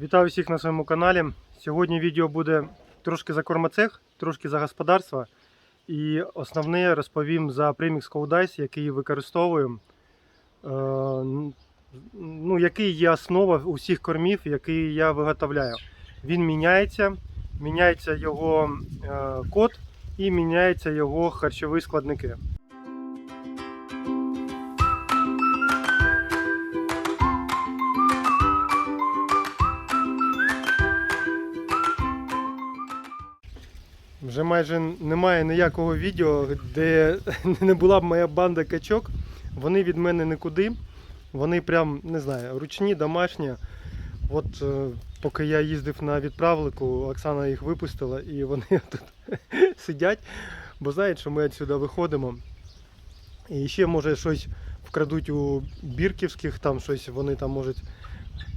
Вітаю всіх на своєму каналі. Сьогодні відео буде трошки за кормоцех, трошки за господарство. І основне розповім за Premix Coodice, який використовую. Е, ну, який є основа усіх кормів, які я виготовляю. Він міняється, міняється його е, код і міняються його харчові складники. Вже майже немає ніякого відео, де не була б моя банда качок. Вони від мене нікуди. Вони прям, не знаю, ручні, домашні. От е, поки я їздив на відправлику, Оксана їх випустила і вони тут сидять, бо знають, що ми відсюди виходимо. І ще може щось вкрадуть у бірківських, там щось вони там можуть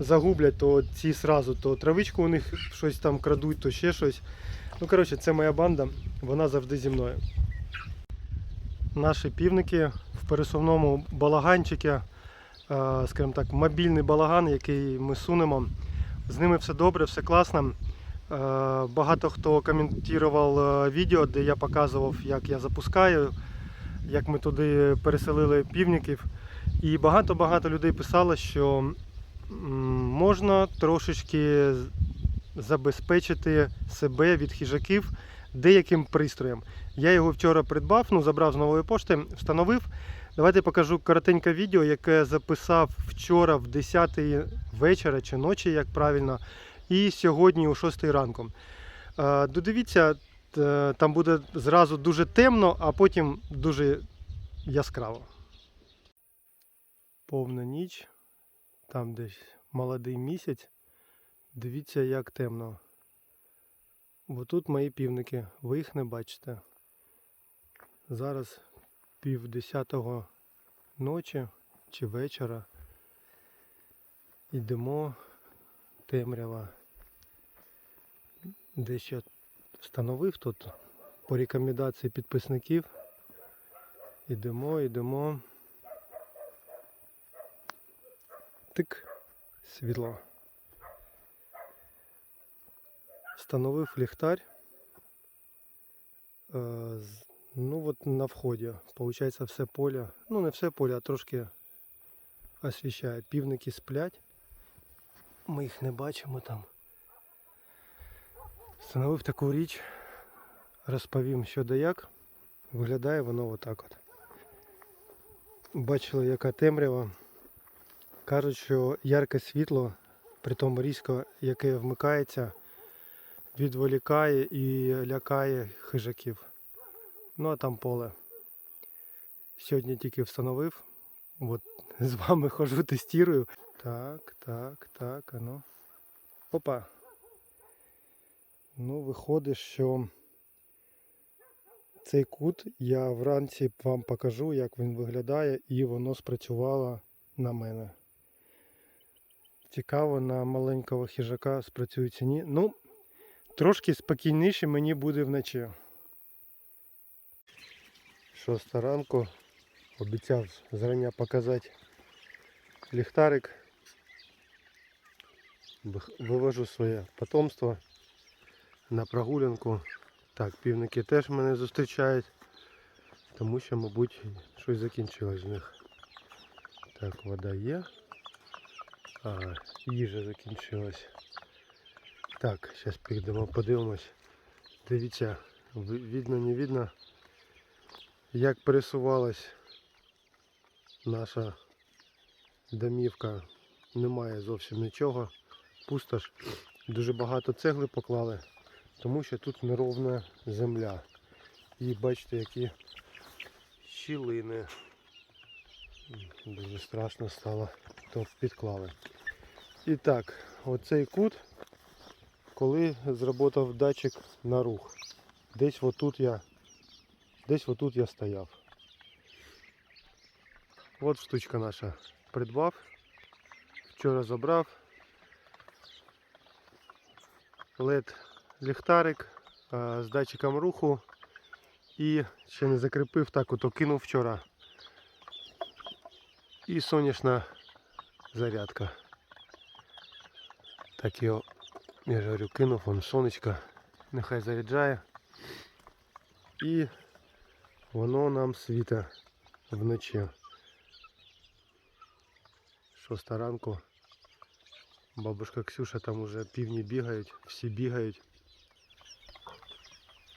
загублять, то ці сразу, то травичку у них щось там крадуть, то ще щось. Ну, коротше, це моя банда, вона завжди зі мною. Наші півники в пересувному балаганчику, е, скажімо так, мобільний балаган, який ми сунемо. З ними все добре, все класно. Е, Багато хто коментував е, відео, де я показував, як я запускаю, як ми туди переселили півників. І багато-багато людей писало, що можна трошечки забезпечити себе від хижаків деяким пристроєм. Я його вчора придбав, ну забрав з нової пошти, встановив. Давайте покажу коротеньке відео, яке записав вчора в 10 вечора чи ночі, як правильно, і сьогодні о 6 ранку. Е, Додивіться, там буде зразу дуже темно, а потім дуже яскраво. Повна ніч, там десь молодий місяць. Дивіться, як темно. Бо тут мої півники, ви їх не бачите. Зараз пів десятого ночі чи вечора. Йдемо темрява. Дещо встановив тут по рекомендації підписників. Йдемо, йдемо. Тик, світло. Встановив ліхтар. Е, Ну от на вході. Получається все поле. Ну не все поле, а трошки освіщає. Півники сплять. Ми їх не бачимо там. Встановив таку річ. Розповім що да як. Виглядає воно отак от. Бачили, яка темрява. Кажуть, що ярке світло, при тому різко, яке вмикається, відволікає і лякає хижаків. Ну а там поле. Сьогодні тільки встановив. От з вами хожу, тестірую. Так, так, так, а ну. Опа. Ну, виходить, що цей кут я вранці вам покажу, як він виглядає, і воно спрацювало на мене. Цікаво, на маленького хижака спрацює ні. Ну, трошки спокійніше мені буде вночі. Шоста ранку. Обіцяв зрання показати ліхтарик. Вивожу своє потомство на прогулянку. Так, півники теж мене зустрічають, тому що, мабуть, щось закінчилось в них. Так, вода є. А, їжа закінчилась. Так, зараз підемо, подивимось. Дивіться, видно, не видно, як пересувалась наша домівка. Немає зовсім нічого. Пустош. Дуже багато цегли поклали, тому що тут неровна земля. І бачите, які щілини. Дуже страшно стало, то підклали. І так, оцей кут, коли зработав датчик на рух. Десь отут я, десь отут я стояв. От штучка наша. Придбав. Вчора забрав. LED ліхтарик з датчиком руху. І ще не закріпив, так ото кинув вчора. І сонячна зарядка. Так його, я ж говорю, кинув, вон сонечко, нехай заряджає. І воно нам світа вночі. Шоста ранку. Бабушка Ксюша там уже півні бігають, всі бігають.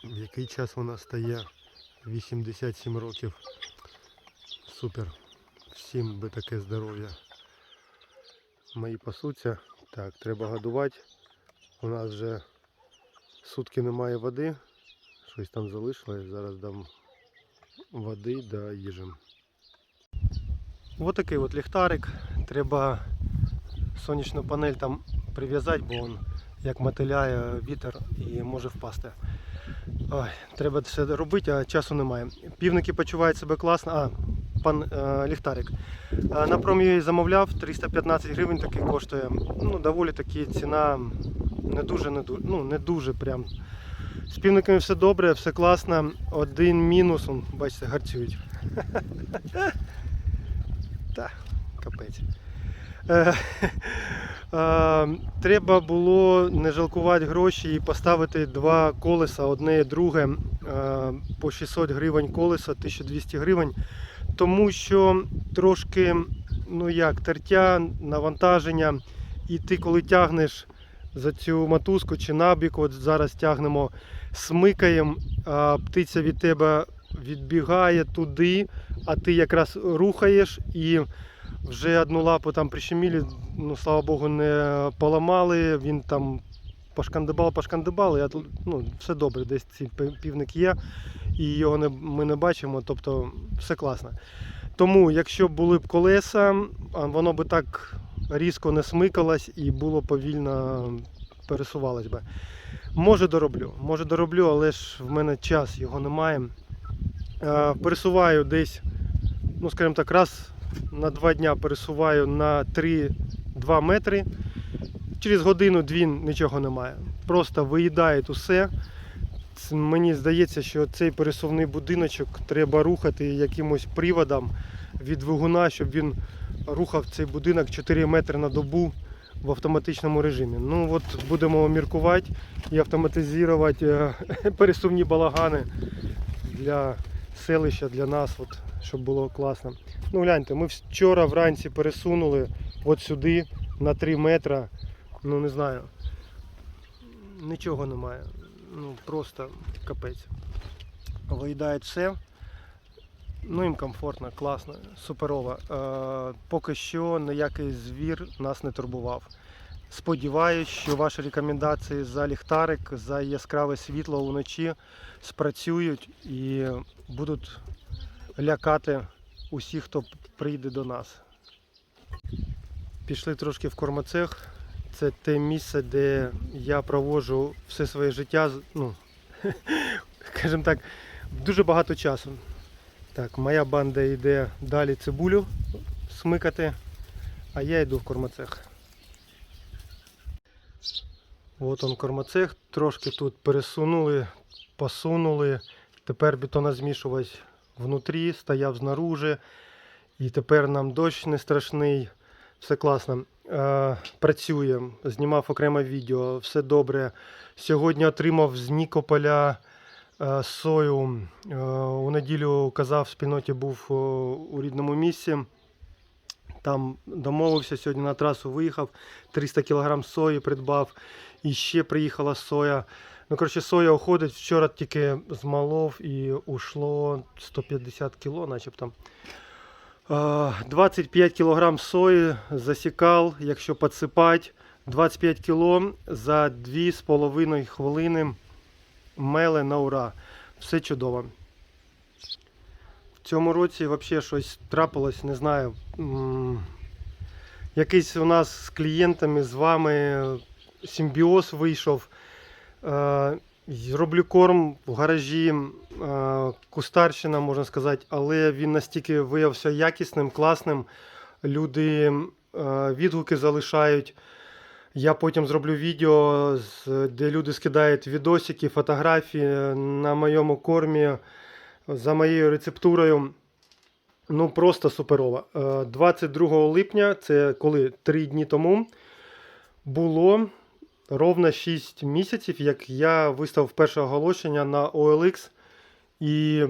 В який час вона стає? 87 років. Супер. Всім би таке здоров'я. Мої пасуться. Так, треба годувати. У нас вже сутки немає води. Щось там залишилось. Зараз дам води да їжі. Ось такий от ліхтарик. Треба сонячну панель там прив'язати, бо він як мотиляє вітер і може впасти. Ой, треба все робити, а часу немає. Півники почувають себе класно. А, пан е, ліхтарик. Е, на промі замовляв 315 гривень такий коштує. Ну, доволі таки ціна не дуже, не дуже, ну, не дуже прям. З півниками все добре, все класно. Один мінус, он, бачите, гарцюють. Та, капець. Е, е, Треба було не жалкувати гроші і поставити два колеса, одне і друге е, по 600 гривень колеса, 1200 гривень. Тому що трошки, ну як, тертя, навантаження, і ти коли тягнеш за цю мотузку чи набік, от зараз тягнемо, смикаємо, а птиця від тебе відбігає туди, а ти якраз рухаєш і вже одну лапу там прищемілі, ну слава Богу, не поламали. Він там пошкандибал, пошкандибал, я ну, все добре, десь цей півник є, і його не, ми не бачимо, тобто все класно. Тому, якщо були б колеса, воно би так різко не смикалось і було повільно пересувалось би. Може дороблю, може дороблю, але ж в мене час його немає. Е, Пересуваю десь, ну скажімо так, раз на два дня пересуваю на 3-2 метри. Через годину-дві нічого немає. Просто виїдають усе. Мені здається, що цей пересувний будиночок треба рухати якимось приводом від двигуна, щоб він рухав цей будинок 4 метри на добу в автоматичному режимі. Ну от будемо міркувати і автоматизувати е, пересувні балагани для селища, для нас, от, щоб було класно. Ну гляньте, ми вчора вранці пересунули от сюди на 3 метри. Ну не знаю. Нічого немає. Ну просто капець. Виїдають все. Ну їм комфортно, класно, суперово. Е, поки що ніякий звір нас не турбував. Сподіваюсь, що ваші рекомендації за ліхтарик, за яскраве світло вночі спрацюють і будуть лякати усіх, хто прийде до нас. Пішли трошки в кормоцех. Це те місце, де я проводжу все своє життя. Ну, скажімо так, дуже багато часу. Так, моя банда йде далі цибулю смикати, а я йду в кормоцех. От он кормоцех, трошки тут пересунули, посунули. Тепер бетонозмішувач внутрі, стояв знаружи. І тепер нам дощ не страшний. Все класно. Е, працює, знімав окреме відео, все добре. Сьогодні отримав з Нікополя сою. Е, у неділю казав, в спільноті був е, у рідному місці. Там домовився, сьогодні на трасу виїхав, 300 кг сої придбав. І ще приїхала соя. Ну, коротше, соя уходить. Вчора тільки змолов і ушло 150 кг, начебто. Е, 25 кг сої засікав, якщо підсипати. 25 кг за 2,5 хвилини меле на ура. Все чудово. В цьому році взагалі щось трапилось, не знаю. Якийсь у нас з клієнтами, з вами симбіоз вийшов. Е, Роблю корм в гаражі, е, кустарщина, можна сказати, але він настільки виявився якісним, класним. Люди е, відгуки залишають. Я потім зроблю відео, де люди скидають відосики, фотографії на моєму кормі за моєю рецептурою. Ну, просто суперово. Е, 22 липня, це коли три дні тому, було ровно 6 місяців, як я виставив перше оголошення на OLX і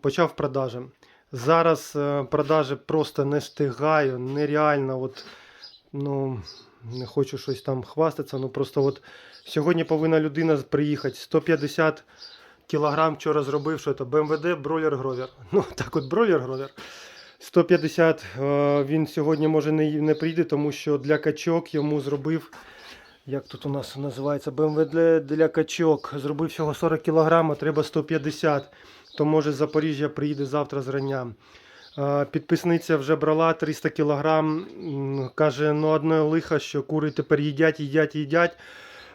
почав продажі. Зараз е, продажі просто не встигаю, нереально. От, ну, не хочу щось там хвастатися, ну просто от сьогодні повинна людина приїхати 150 кілограм вчора зробив, що це БМВД бройлер гровер. Ну так от бройлер гровер. 150 е, він сьогодні може не, не прийде, тому що для качок йому зробив. Як тут у нас називається БМВД для качок. Зробив всього 40 кг, треба 150 то може з Запоріжжя приїде завтра зрання. Підписниця вже брала 300 кг. Каже, ну одне лихо, що кури тепер їдять, їдять, їдять.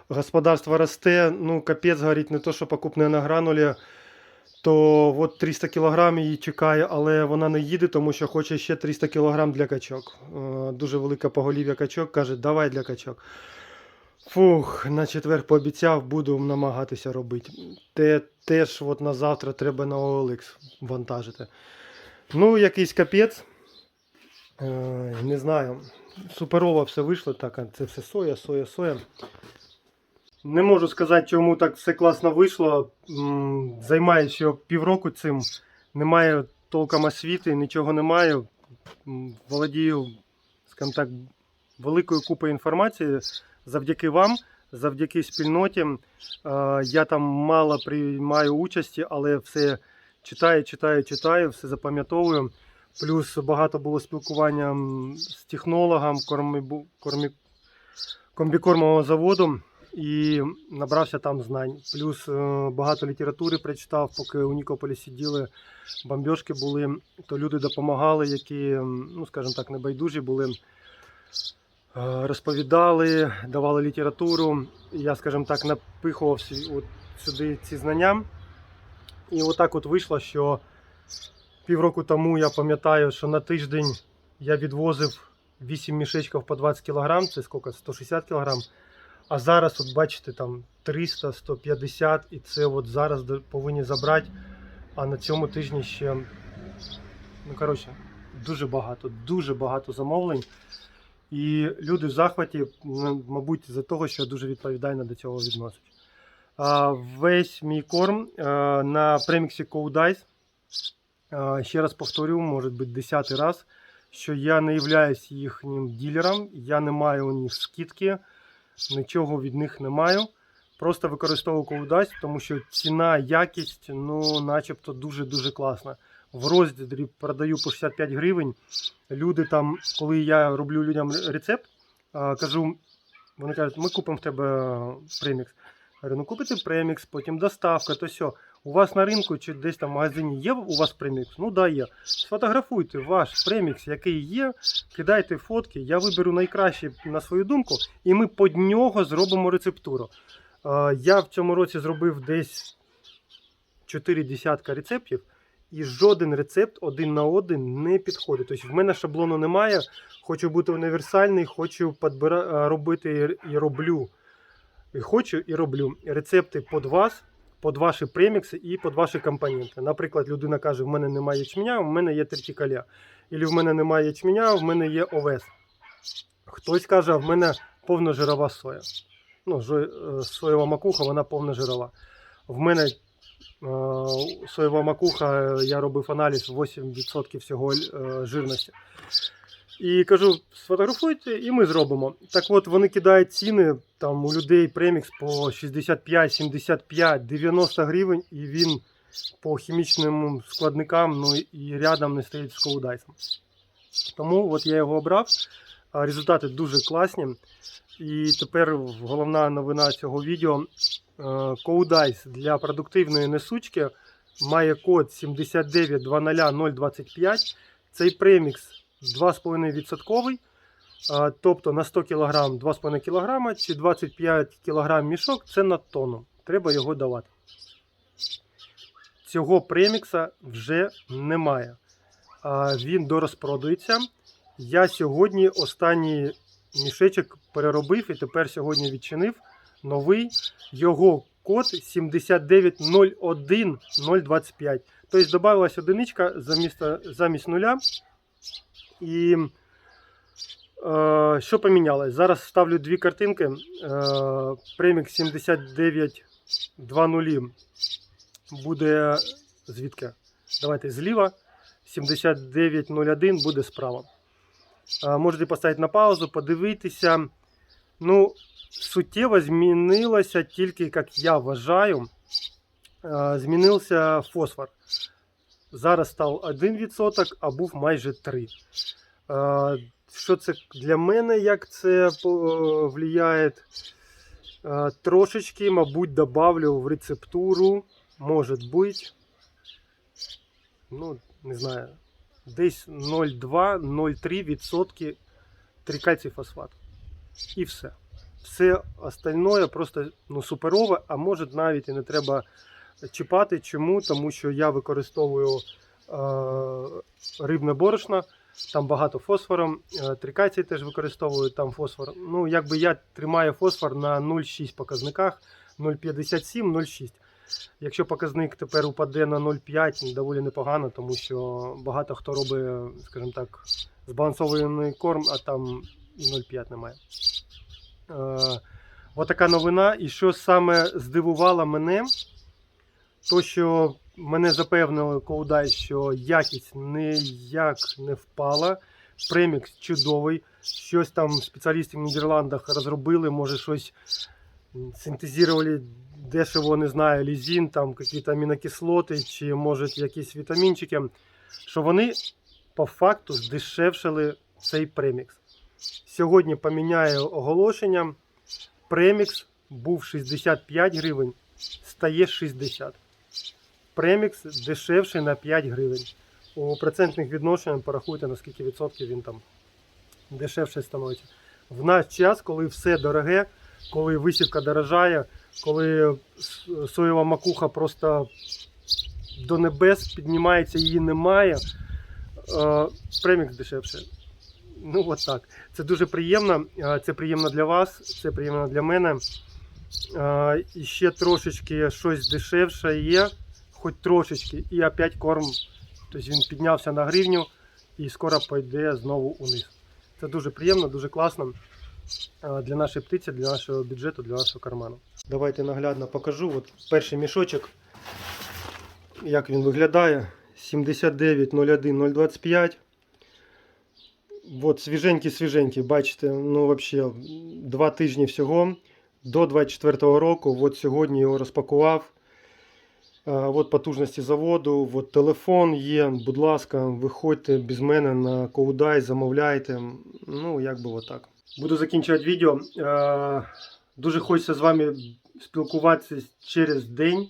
Господарство росте, ну капець горить, не то, що покупне на гранулі, то от 300 кг її чекає, але вона не їде, тому що хоче ще 300 кг для качок. Дуже велика поголів'я качок, каже, давай для качок. Фух, на четвер пообіцяв, буду намагатися робити. Те теж от на завтра треба на OLX вантажити. Ну, якийсь капець. Е, не знаю. Суперово все вийшло. Так, а це все соя, соя, соя. Не можу сказати, чому так все класно вийшло. Займаюся півроку цим. Немає толком освіти, нічого немає. Володію, скажімо так, великою купою інформації завдяки вам, завдяки спільноті. Е, Я там мало приймаю участі, але все читаю, читаю, читаю, все запам'ятовую. Плюс багато було спілкування з технологом кормі- кормі- комбікормового заводу і набрався там знань. Плюс е, багато літератури прочитав, поки у Нікополі сиділи, бомбьошки були, то люди допомагали, які, ну скажімо так, небайдужі були. Е, Розповідали, давали літературу. Я, скажімо так, напихувався от сюди ці знання. І отак от вийшло, що півроку тому я пам'ятаю, що на тиждень я відвозив 8 мішечків по 20 кг, це скільки? 160 кг. А зараз, от бачите, там 300, 150, і це от зараз повинні забрати. А на цьому тижні ще, ну коротше, дуже багато, дуже багато замовлень. І люди в захваті, мабуть, за того, що дуже відповідально до цього відношусь. Весь мій корм на преміксі Ice. Ще раз повторю, може бути десятий раз, що я не являюсь їхнім ділером, я не маю у них скидки, нічого від них не маю. Просто використовую Ice, тому що ціна, якість, ну, начебто дуже-дуже класна. В роздріб продаю по 65 гривень. Люди там, коли я роблю людям рецепт, кажу, вони кажуть, ми купимо в тебе премікс. Говорю, ну купите премікс, потім доставка, то все. У вас на ринку чи десь там в магазині є у вас премікс? Ну да, є. Сфотографуйте ваш премікс, який є, кидайте фотки, я виберу найкращий на свою думку, і ми під нього зробимо рецептуру. Я в цьому році зробив десь 4 десятка рецептів, і жоден рецепт один на один не підходить. Тобто в мене шаблону немає. Хочу бути універсальний, хочу підбира... е, робити і роблю. Хочу і роблю рецепти під вас, під ваші премікси і під ваші компоненти. Наприклад, людина каже: в мене немає ячменя, в мене є тертикаля. Або в мене немає ячменя, в мене є овес. Хтось каже, в мене повножирова соя. Ну, е, соєва макуха, вона повножирова. В мене е, соєва макуха, я робив аналіз 8% всього е, жирності. І кажу, сфотографуйте, і ми зробимо. Так от вони кидають ціни, там у людей премікс по 65, 75, 90 гривень, і він по хімічним складникам ну, і рядом не стоїть з коудайсом. Тому от я його обрав. Результати дуже класні. І тепер головна новина цього відео. Коудайс для продуктивної несучки має код 7920025. Цей премікс 2,5%. Тобто на 100 кг 2,5 кг чи 25 кг мішок це на тонну. Треба його давати. Цього премікса вже немає. Він дорозпродується. Я сьогодні останній мішечок переробив і тепер сьогодні відчинив новий. Його код 7901025. Тобто додавалась одиничка замість, нуля. І Е, Що помінялось? Зараз ставлю дві картинки. Е, Premix 7920 буде звідки? Давайте зліва. 7901 буде справа. Е, Можете поставити на паузу, подивитися. Ну, суттєво змінилося тільки, як я вважаю, е, змінився фосфор. Зараз став 1%, а був майже 3%. Е, Що це для мене, як це по- впливає? Е, Трошечки, мабуть, добавлю в рецептуру. Може бути. Ну, не знаю. Десь 0,2-0,3% трикальцій фосфат. І все. Все остальное просто ну, суперове, а може навіть і не треба чіпати. Чому? Тому що я використовую е, рибне борошно, там багато фосфору, е, трикальцій теж використовую там фосфор. Ну, якби я тримаю фосфор на 0,6 показниках, 0,57-0,6. Якщо показник тепер упаде на 0,5, доволі непогано, тому що багато хто робить, скажімо так, збалансований корм, а там і 0,5 немає. Е, Отака новина. І що саме здивувало мене, то що мене запевнили Коудай, що якість ніяк не впала. Премікс чудовий. Щось там спеціалісти в Нідерландах розробили, може щось синтезували дешево, не знаю, лізін, там якісь амінокислоти, чи може якісь вітамінчики, що вони по факту здешевшили цей премікс. Сьогодні поміняю оголошення. Премікс був 65 гривень, стає 60. Премікс дешевший на 5 гривень. У процентних відношеннях порахуйте, на скільки відсотків він там дешевше становиться. В наш час, коли все дороге, коли висівка дорожає, коли соєва макуха просто до небес піднімається, її немає, е, премікс дешевше. Ну, от так. Це дуже приємно. Е, Це приємно для вас, це приємно для мене. Е, І ще трошечки щось дешевше є, хоч трошечки, і опять корм. Тобто він піднявся на гривню і скоро пойде знову униз. Це дуже приємно, дуже класно для нашої птиці, для нашого бюджету, для нашого карману. Давайте наглядно покажу. От перший мішочок, як він виглядає. 79,01,025. От свіженький, свіженький, бачите, ну взагалі два тижні всього до 24-го року. От сьогодні його розпакував. А, От потужності заводу, от телефон є. Будь ласка, виходьте без мене на Коудай, замовляйте. Ну, як би отак. Буду закінчувати відео. Е, Дуже хочеться з вами спілкуватися через день.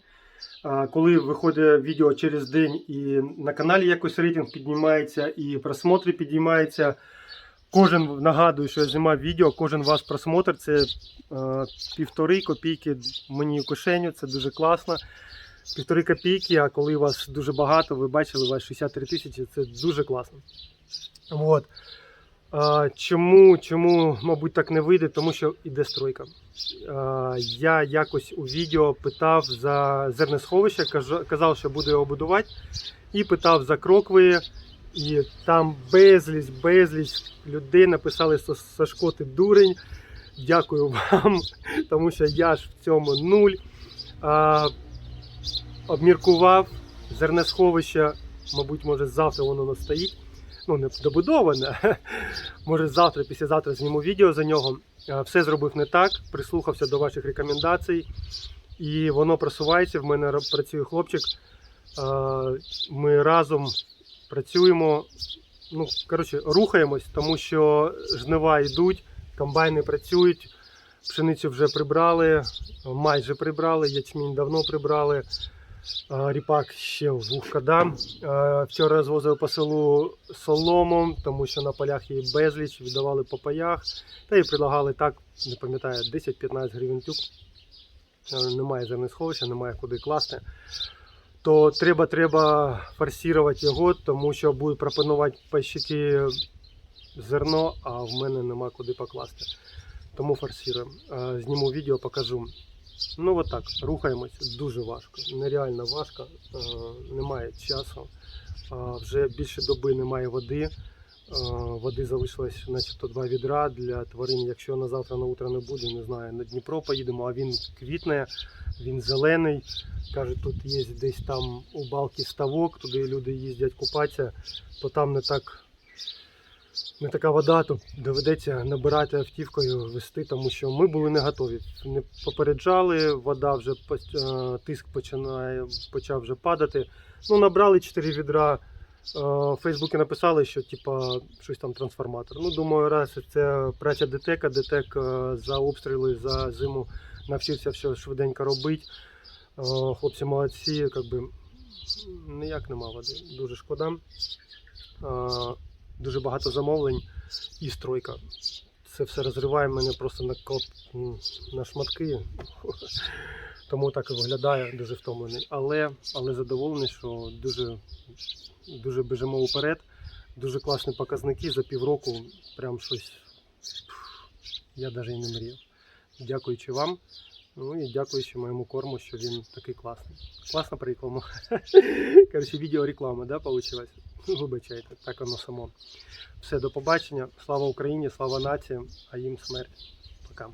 Коли виходить відео через день і на каналі якось рейтинг піднімається, і просмотри піднімаються. Кожен нагадую, що я знімав відео, кожен ваш просмотр це е, півтори копійки мені в кишеню, це дуже класно. Півтори копійки, а коли вас дуже багато, ви бачили, у вас 63 тисячі, це дуже класно. От. Чому, чому, мабуть, так не вийде? Тому що іде стройка. Я якось у відео питав за зернесховище, казав, що буду його будувати, і питав за крокви. І там безліч, безліч людей написали «Са- Сашко, ти дурень. Дякую вам, тому що я ж в цьому нуль. Обміркував зернесховище, мабуть, може завтра воно настоїть. Ну, не добудоване. Може завтра, післязавтра зніму відео за нього. Все зробив не так, прислухався до ваших рекомендацій. І воно просувається. В мене працює хлопчик. Ми разом працюємо. Ну, коротше, рухаємось, тому що жнива йдуть, комбайни працюють, пшеницю вже прибрали, майже прибрали, ячмінь давно прибрали. Ріпак ще в двох кадам. А, Вчора розвозив по селу солому, тому що на полях її безліч, віддавали по паях. Та і предлагали так, не пам'ятаю, 10-15 гривень тюк. Е, Немає зернесховища, немає куди класти. То треба, треба форсувати його, тому що будуть пропонувати пайщики зерно, а в мене нема куди покласти. Тому форсуємо. Е, Зніму відео, покажу. Ну от так, рухаємось. Дуже важко. Нереально важко. Е, Немає часу. Вже більше доби немає води. Е, Води залишилось начебто два відра для тварин. Якщо на завтра на утро не буде, не знаю, на Дніпро поїдемо, а він квітне, він зелений. Кажуть, тут є десь там у балки ставок, туди люди їздять купатися, то там не так. Не така вода, то доведеться набирати автівкою, вести, тому що ми були не готові. Не попереджали, вода вже е, тиск починає, почав вже падати. Ну, набрали 4 відра. Е, В Фейсбуці написали, що типа щось там трансформатор. Ну, думаю, раз це праця ДТЕКа, ДТЕК е, за обстріли за зиму навчився все швиденько робити. Хлопці молодці, якби ніяк нема води. Дуже шкода. Дуже багато замовлень і стройка. Це все розриває мене просто на коп на шматки. Тому так і виглядає, дуже втомлений. Але, але задоволений, що дуже, дуже біжимо вперед. Дуже класні показники за півроку. Прям щось. Я навіть і не мріяв. Дякуючи вам. Ну і дякуючи моєму корму, що він такий класний. Класна реклама. Коротше, відео реклама, да, вийшла? Вибачайте, так воно само. Все, до побачення. Слава Україні, слава нації, а їм смерть. Пока.